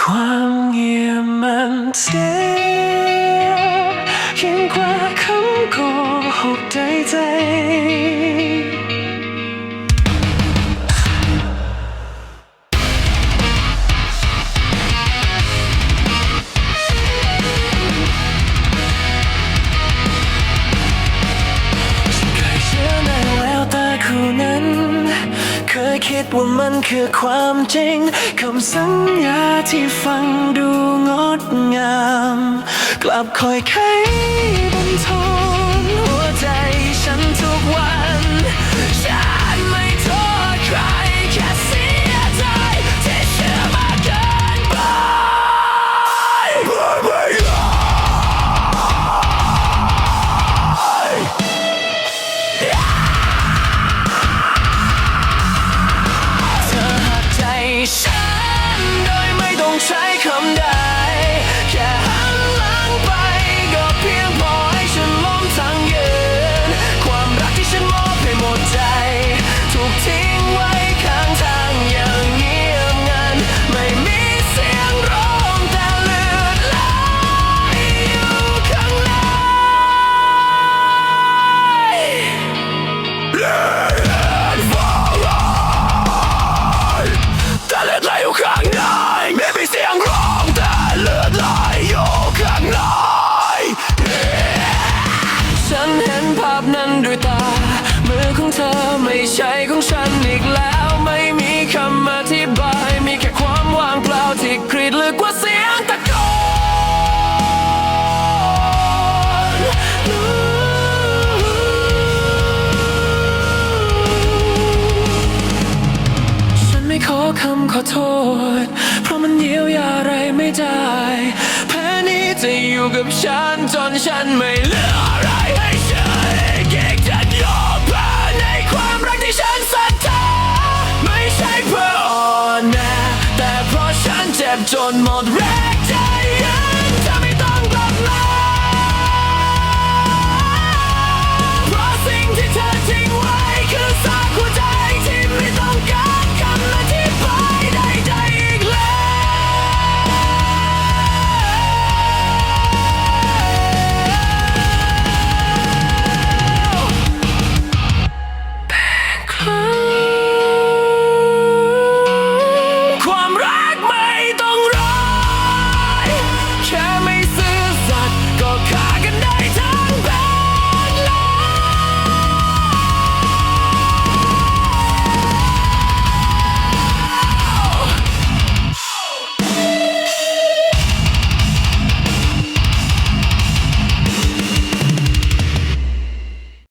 ความเงียบมันเสียยิ่งกว่าคำโกหกใจใจ คิดว่ามันคือความจริงคำสัญญาที่ฟังดูงดงาม กลับคอยไขบันทอ ใช้คำใด เธอไม่ใช่ของฉันอีกแล้ว ไม่มีคำอธิบาย มีแค่ความว่างเปล่าที่กรีดลึกกว่าเสียงตะโกนฉันไม่ขอคำขอโทษ เพราะมันเยียวยาอะไรไม่ได้ แพ้นี้จะอยู่กับฉันจนฉันไม่เหลืออะไร ไม่ใช่